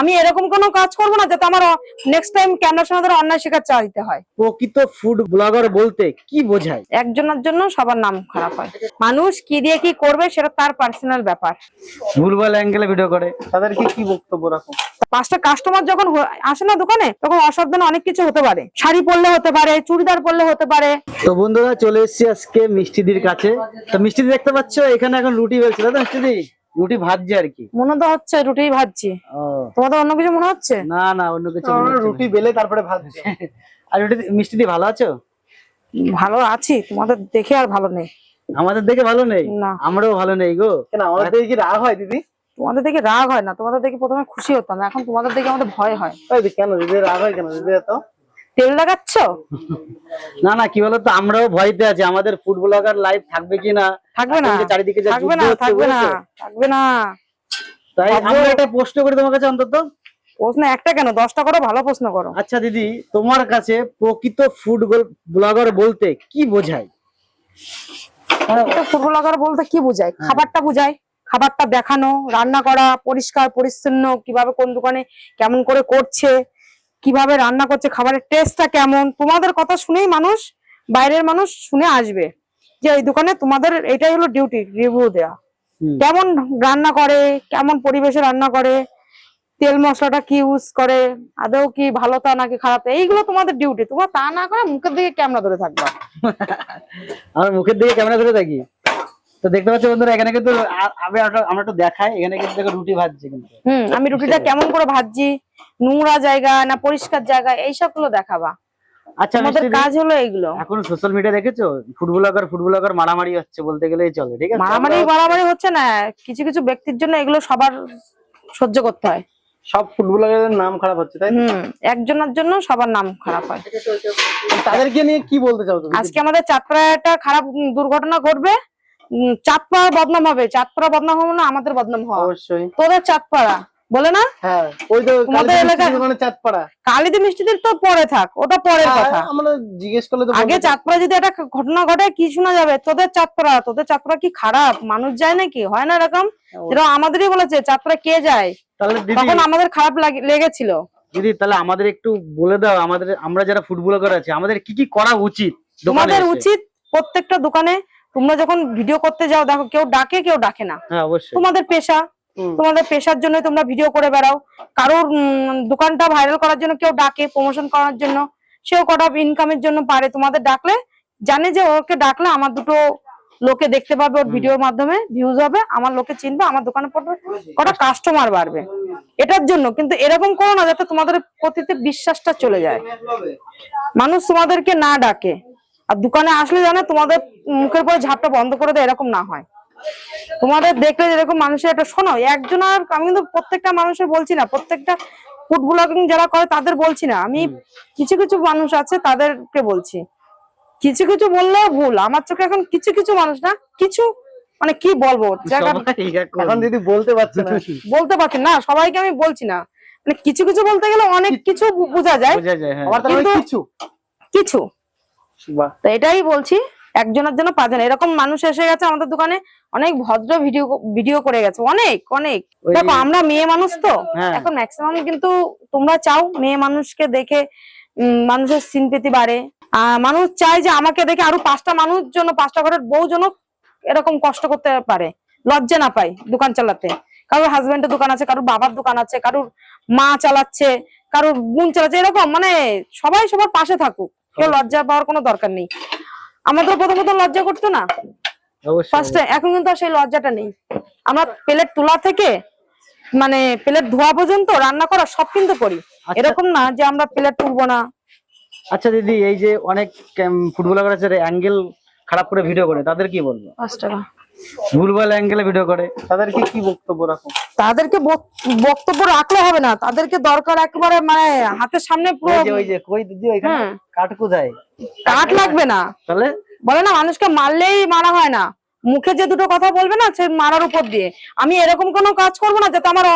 আমি এরকম কোনো কাজ করব না যাতে আমার নেক্সট টাইম ক্যামেরার সামনে ধরে অন্যায় শিকার চাইতে হয়। প্রকৃত ফুড ব্লগার বলতে কি বোঝায়? একজনের জন্য সবার নাম খারাপ হয়। মানুষ কি দিয়ে কি করবে সেটা তার পার্সোনাল ব্যাপার। ভুলভাল অ্যাঙ্গেলে ভিডিও করে। তাদেরকে কি বক্তব্য রাখো? পাঁচটা কাস্টমার যখন আসে না দোকানে তখন অসাবধানে অনেক কিছু হতে পারে। শাড়ি পরলে হতে পারে চুড়িদার পরলে হতে পারে। তো বন্ধুরা চলে এসেছি আজকে মিষ্টিদির কাছে। তো মিষ্টিদি দেখতে পাচ্ছ এখানে এখন রুটি বেলছে তাই তো মিষ্টিদি রুটি ভাজছে আর কি। মনে তো হচ্ছে রুটি ভাজছি। তোমাদের অন্য কিছু মনে হচ্ছে? না না অন্য কিছু। রুটি বেলে তারপরে ভাজছে। আর রুটি মিষ্টিদি ভালো আছো? ভালো আছি তোমাদের দেখে আর ভালো নেই। আমাদের দেখে ভালো নেই? না। আমরাও ভালো নেই গো। কেন আমাদের দেখে কি রাগ হয় দিদি? তোমাদের দেখে রাগ হয় না তোমাদের দেখে প্রথমে খুশি হতাম এখন তোমাদের দেখে আমাদের ভয় হয়। কেন দিদি রাগ হয় কেন দিদি এত? তেল লাগাচ্ছ? না না কি বলতো আমরাও ভয়তে আছি আমাদের ফুড ব্লগার লাইভ থাকবে কি না? থাকবে না। চারিদিকে থাকবে না থাকবে না থাকবে না। তাই আমরা একটা প্রশ্ন করি তোমার কাছে অন্তত। প্রশ্ন একটা কেন? দশটা করো ভালো প্রশ্ন করো। আচ্ছা দিদি তোমার কাছে প্রকৃত ফুড ব্লগার বলতে কি বোঝায়? ফুটবল লাগার বলতে কি বোঝায়? খাবারটা বোঝায়। খাবারটা দেখানো রান্না করা পরিষ্কার পরিচ্ছন্ন কীভাবে কোন দোকানে কেমন করে করছে কীভাবে রান্না করছে খাবারের টেস্টটা কেমন? তোমাদের কথা শুনেই মানুষ বাইরের মানুষ শুনে আসবে যে এই দোকানে তোমাদের এটাই হলো ডিউটি রিভিউ দেওয়া কেমন রান্না করে কেমন পরিবেশে রান্না করে তেল মশলাটা কি ইউজ করে আদৌ কি ভালো তা নাকি খারাপ তা, এইগুলো তোমাদের ডিউটি তোমরা তা না করে মুখের দিকে ক্যামেরা ধরে থাকবা। আমার মুখের দিকে ক্যামেরা ধরে থাকি। তো দেখতে পাচ্ছ বন্ধুরা এখানে কিন্তু আমি আমরা একটু দেখাই এখানে কিন্তু দেখো রুটি ভাজছে কিন্তু। হুম আমি রুটিটা কেমন করে ভাজছি? নোংরা জায়গা না পরিষ্কার জায়গা এইসবগুলো দেখাবা। আচ্ছা আমাদের কাজ হলো এইগুলো। এখন সোশ্যাল মিডিয়া দেখেছ? ফুড ব্লগার ফুড ব্লগার মারামারি হচ্ছে বলতে গেলেই চলে ঠিক আছে? মারামারি মারামারি হচ্ছে না কিছু কিছু ব্যক্তির জন্য এগুলো সবার সহ্য করতে হয়। সব ফুটবলারের নাম খারাপ হচ্ছে তাই? হুম একজনের জন্য সবার নাম খারাপ হয়। তাদেরকে নিয়ে কি বলতে চাও তুমি? আজকে আমাদের একটা খারাপ দুর্ঘটনা ঘটবে চাঁদপাড়া বদনাম হবে। চাঁদপাড়া বদনাম হবে না আমাদের বদনাম হওয়া। অবশ্যই। তোদের চাঁদপাড়া। বলে না? হ্যাঁ ওই তো তোমাদের এলাকায়- মিষ্টির চাঁদপাড়া। কালিদি মিষ্টিদের তো পরে থাক ওটা পরের হ্যাঁ, কথা। আমরা জিজ্ঞেস করলে তো আগে চাঁদপাড়া যদি একটা ঘটনা ঘটে কি শোনা যাবে? তোদের চাঁদপাড়া তোদের চাঁদপাড়া কি খারাপ? মানুষ যায় নাকি? হয় না এরকম? এরকম আমাদেরই বলেছে চাঁদপাড়া কে যায়? তাহলে তখন আমাদের খারাপ লেগেছিল। দিদি তাহলে আমাদের একটু বলে দাও আমাদের আমরা যারা ফুড ব্লগার আছে আমাদের কি কি করা উচিত তোমাদের উচিত প্রত্যেকটা দোকানে তোমরা যখন ভিডিও করতে যাও দেখো কেউ ডাকে কেউ ডাকে না। হ্যাঁ তোমাদের পেশা তোমাদের পেশার জন্য তোমরা ভিডিও করে বেড়াও। কারোর দোকানটা ভাইরাল করার জন্য কেউ ডাকে প্রমোশন করার জন্য সেও কটা ইনকামের জন্য পারে। তোমাদের ডাকলে জানে যে ওকে ডাকলে আমার দুটো লোকে দেখতে পাবে ওর ভিডিওর মাধ্যমে ভিউজ হবে আমার লোকে চিনবে আমার দোকানে পড়বে কটা কাস্টমার বাড়বে। এটার জন্য কিন্তু এরকম করো না যাতে তোমাদের প্রতিতে বিশ্বাসটা চলে যায়। মানুষ তোমাদেরকে না ডাকে। আর দোকানে আসলে জানে তোমাদের মুখের পরে ঝাপটা বন্ধ করে দেয় এরকম না হয়। তোমাদের দেখলে যেরকম মানুষের একটা শোনো একজন আর আমি কিন্তু প্রত্যেকটা মানুষের বলছি না প্রত্যেকটা ফুড ব্লগিং যারা করে তাদের বলছি না। আমি কিছু কিছু মানুষ আছে তাদেরকে বলছি। কিছু কিছু বললেও ভুল আমার চোখে এখন কিছু কিছু মানুষ না কিছু মানে কি বলব এখন- দিদি বলতে পারছে না। বলতে পারছি না সবাইকে আমি বলছি না। মানে কিছু কিছু বলতে গেলে অনেক কিছু বোঝা যায়। বোঝা যায় হ্যাঁ। কিছু। কিছু। তো এটাই বলছি একজনের জন্য পাঁচজন এরকম মানুষ এসে গেছে আমাদের দোকানে অনেক ভদ্র ভিডিও ভিডিও করে গেছে। অনেক অনেক। দেখো আমরা মেয়ে মানুষ তো। হ্যাঁ। এখন ম্যাক্সিমাম কিন্তু তোমরা চাও মেয়ে মানুষকে দেখে মানুষের সিনপেতি বাড়ে। আহ, মানুষ চায় যে আমাকে দেখে আরও পাঁচটা মানুষ জন্য পাঁচটা ঘরের বউ জন এরকম কষ্ট করতে পারে লজ্জা না পায় দোকান চালাতে। কারোর হাজবেন্ডের দোকান আছে কারোর বাবার দোকান আছে কারোর মা চালাচ্ছে কারোর বোন চালাচ্ছে এরকম মানে সবাই সবার পাশে থাকুক। কেউ লজ্জা পাওয়ার কোনো দরকার নেই। আমাদের প্রথমত লজ্জা করতো না। এখন কিন্তু আর সেই লজ্জাটা নেই। আমরা প্লেট তোলা থেকে মানে প্লেট ধোয়া পর্যন্ত রান্না করা সব কিন্তু করি। আচ্ছা। এরকম না যে আমরা প্লেট তুলবো না। আচ্ছা দিদি এই যে অনেক ফুটবলার আছে অ্যাঙ্গেল খারাপ করে ভিডিও করে তাদের কি বলব? পাঁচ টাকা। ভুলভাল অ্যাঙ্গেলে ভিডিও করে। তাদেরকে কি বক্তব্য রাখো? তাদেরকে বক্তব্য রাখলে হবে না। তাদেরকে দরকার একেবারে মানে হাতের সামনে পুরো ওই যে কই দিদি ওইখানে হ্যাঁ। কাট কোথায়? লাগবে না। তাহলে? বলে না মানুষকে মারলেই মারা হয় না। মুখে যে দুটো কথা বলবে না সে মারার উপর দিয়ে। আমি এরকম কোনো কাজ করব না যাতে আমার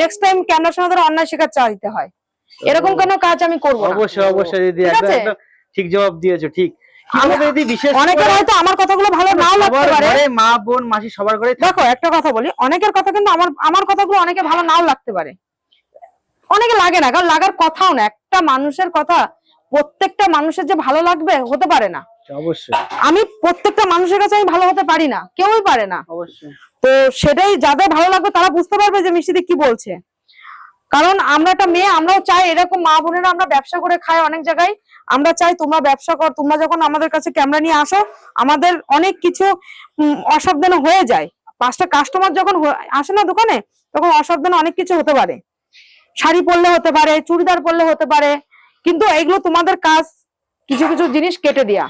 নেক্সট টাইম ক্যামেরার সামনে ধরে অন্যায় শিকার চাইতে হয়। এরকম কোনো কাজ আমি করব অবশ্যই অবশ্যই দিদি ঠিক জবাব দিয়েছ ঠিক। কি আমি- বলতো দিদি বিশেষ অনেকের হয়তো আমার কথাগুলো ভালো নাও লাগতে পারে। মা বোন মাসি সবার ঘরে দেখো একটা কথা বলি অনেকের কথা কিন্তু আমার আমার কথাগুলো অনেকে ভালো নাও লাগতে পারে। অনেকে লাগে না কারণ লাগার কথাও না একটা মানুষের কথা প্রত্যেকটা মানুষের যে ভালো লাগবে হতে পারে না। অবশ্যই। আমি প্রত্যেকটা মানুষের কাছে আমি ভালো হতে পারি না কেউই পারে না। অবশ্যই। তো সেটাই যাদের ভালো লাগবে তারা বুঝতে পারবে যে মিষ্টিদি কি বলছে। কারণ আমরা একটা মেয়ে আমরাও চাই এরকম মা বোনেরা আমরা ব্যবসা করে খাই অনেক জায়গায়। আমরা চাই তোমরা ব্যবসা কর তোমরা যখন আমাদের কাছে ক্যামেরা নিয়ে আসো আমাদের অনেক কিছু অসাবধানে হয়ে যায়। পাঁচটা কাস্টমার যখন আসে না দোকানে তখন অসাবধানে অনেক কিছু হতে পারে। শাড়ি পরলে হতে পারে চুড়িদার পরলে হতে পারে। কিন্তু এগুলো তোমাদের কাজ কিছু কিছু জিনিস কেটে দেয়া।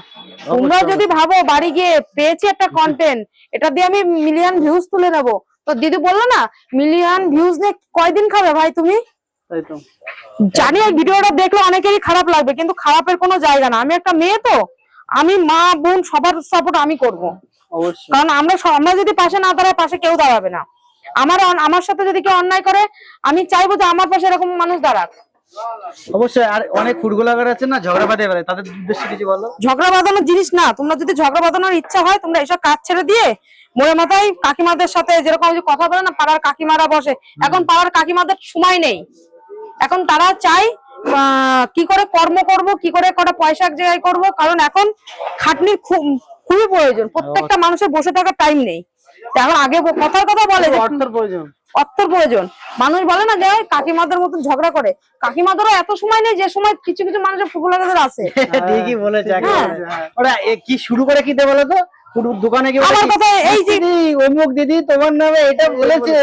তোমরা যদি ভাবো বাড়ি গিয়ে পেয়েছি একটা কন্টেন্ট এটা দিয়ে আমি মিলিয়ন ভিউজ তুলে নেব তো দিদি বলল না মিলিয়ন ভিউজ নিয়ে কয়দিন খাবে ভাই তুমি? জানি এই ভিডিওটা দেখলে অনেকেরই খারাপ লাগবে কিন্তু খারাপের কোনো জায়গা না। আমি একটা মেয়ে তো আমি মা বোন সবার সাপোর্ট আমি করব। কারণ আমরা আমরা যদি পাশে না দাঁড়ায় পাশে কেউ দাঁড়াবে না। আমার আমার সাথে যদি কেউ অন্যায় করে আমি চাইব যে আমার পাশে এরকম মানুষ দাঁড়াক। অবশ্যই আর অনেক ফুড ব্লগার আছে না ঝগড়া বাঁধে বেড়ায় তাদের উদ্দেশ্যে কিছু বলো? ঝগড়া বাঁধানোর জিনিস না তোমরা যদি ঝগড়া বাঁধানোর ইচ্ছা হয় তোমরা এসব কাজ ছেড়ে দিয়ে মোড়ে মাথায় কাকিমাদের সাথে যেরকম যে কথা বলে না পাড়ার কাকিমারা বসে। এখন পাড়ার কাকিমাদের সময় নেই। এখন তারা চাই আহ, কি করে কর্ম করব কি করে কটা পয়সা এক জায়গায় করব কারণ এখন খাটনির খুব খুবই প্রয়োজন। প্রত্যেকটা মানুষের বসে থাকার টাইম নেই। এখন আগে কথার কথা বলে অর্থের প্রয়োজন। অর্থের প্রয়োজন মানুষ বলে না যে কাকিমাদের মতন ঝগড়া করে। কাকিমাদেরও এত সময় নেই যে সময় কিছু কিছু মানুষের ফুটবলারদের আছে। ঠিকই বলেছে হ্যাঁ। ওরা কি শুরু করে কি বলো তো? দোকানে গিয়ে আমার কথা এই যে দিদি অমুক দিদি তোমার নামে এটা বলেছে।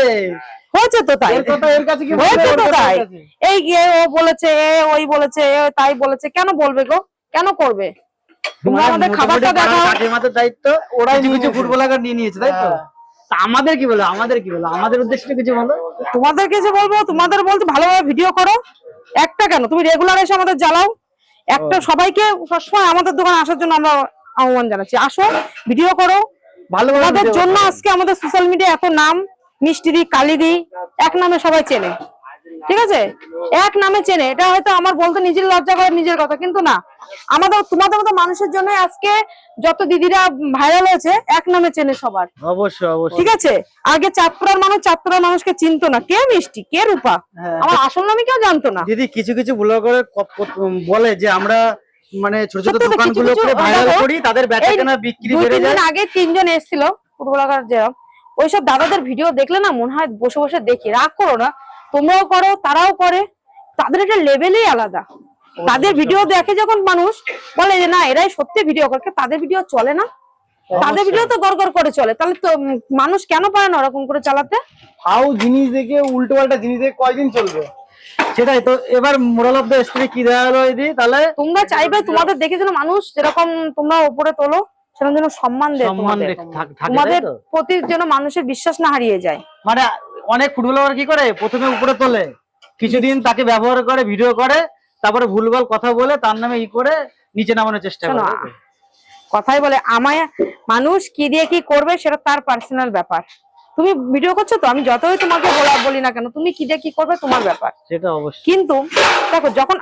হয়েছে তো তাই। এর কথা এর কাছে কি হয়েছে তো তাই। এই গিয়ে ও বলেছে এ ওই বলেছে এ তাই বলেছে কেন বলবে গো? কেন করবে? তোমরা আমাদের খাবারটা কাকিমাদের দায়িত্ব ওরাই কিছু। ফুড নিয়ে নিয়েছে তাই হ্যাঁ। তা আমাদের কি বলো? আমাদের কি বলো? আমাদের উদ্দেশ্যে কিছু বলো? তোমাদের কিছু বলব? তোমাদের বলতে ভালোভাবে ভিডিও করো। একটা কেন? তুমি রেগুলার এসে আমাদের জ্বালাও। একটা সবাইকে সবসময় আমাদের দোকানে আসার জন্য আমরা আহ্বান জানাচ্ছি। আসো ভিডিও করো। ভালো তোমাদের জন্য আজকে আমাদের সোশ্যাল মিডিয়া এত নাম মিষ্টিদি কালিদি এক নামে সবাই চেনে। ঠিক আছে? এক নামে চেনে। এটা হয়তো আমার বলতে নিজের লজ্জা করে নিজের কথা কিন্তু না। আমাদের তোমাদের মতো মানুষের জন্য আজকে যত দিদিরা ভাইরাল হয়েছে এক নামে চেনে সবার। অবশ্যই অবশ্যই। ঠিক আছে? আগে চাঁদপুরার মানুষ চাঁদপুরার মানুষকে চিনতো না। কে মিষ্টি? কে রূপা? হ্যাঁ। আমার আসল নামে কেউ জানতো না। দিদি কিছু কিছু ব্লগার বলে যে আমরা মানে ছোট ছোট কিছু ভাইরাল করি তাদের বেচা কেনা বিক্রি বেড়ে যায়। আগে তিনজন এসেছিল ফুটবলার যেরকম। ওইসব দাদাদের ভিডিও দেখলে না মনে হয় বসে বসে দেখি। রাগ করো না। তোমরাও করো তারাও করে। তাদের একটা লেভেলই আলাদা। তাদের ভিডিও দেখে যখন মানুষ বলে যে না এরাই সত্যি ভিডিও করে তাদের ভিডিও চলে না। তাদের ভিডিও তো গড় করে চলে। তাহলে তো মানুষ কেন পারে না ওরকম করে চালাতে? ফাউ জিনিস দেখে উল্টো পাল্টা জিনিস দেখে কয়দিন চলবে? সেটাই তো এবার মোরাল অফ দ্য স্টোরি কি দেওয়া হলো দিদি তাহলে তোমরা চাইবে তোমাদের দেখে যেন মানুষ যেরকম তোমরা উপরে তোলো সেরকম যেন সম্মান দেয় তোমাদের। তোমাদের প্রতি যেন মানুষের বিশ্বাস না হারিয়ে যায়। মানে অনেক ফুটবলার কি করে? প্রথমে উপরে তোলে। কিছুদিন তাকে ব্যবহার করে ভিডিও করে তারপরে ভুলভাল কথা বলে তার নামে ই করে নিচে নামানোর চেষ্টা করে? কথাই বলে আমায় মানুষ কি দিয়ে কি করবে সেটা তার পার্সোনাল ব্যাপার। তুমি ভিডিও করছ তো আমি যতই তোমাকে বলা বলি না কেন তুমি কি দিয়ে কি করবে তোমার ব্যাপার। সেটা অবশ্যই। কিন্তু দেখো যখন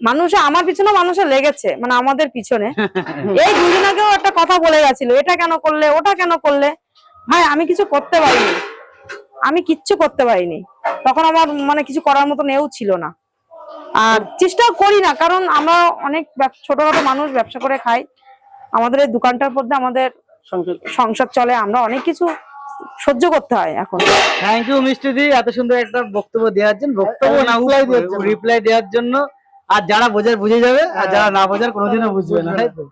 মানুষ আমার পিছনে মানুষে লেগেছে মানে আমাদের পিছনে এই দুদিন আগেও একটা কথা বলে গেছিল এটা কেন করলে ওটা কেন করলে? ভাই আমি কিছু করতে পারিনি। আমি কিচ্ছু করতে পারিনি। তখন আমার মানে কিছু করার মতন এও ছিল না। আর চেষ্টাও করি না কারণ আমরা অনেক ছোটখাটো মানুষ ব্যবসা করে খাই। আমাদের এই দোকানটার মধ্যে আমাদের সংসার চলে। আমরা অনেক কিছু সহ্য করতে হয় এখন। থ্যাংক ইউ মিষ্টি দি এত সুন্দর একটা বক্তব্য দেওয়ার জন্য বক্তব্য না রিপ্লাই দেওয়ার জন্য। আর যারা বোঝার বুঝে যাবে আর যারা না বোঝার কোনোদিনও বুঝবে না তাই তো?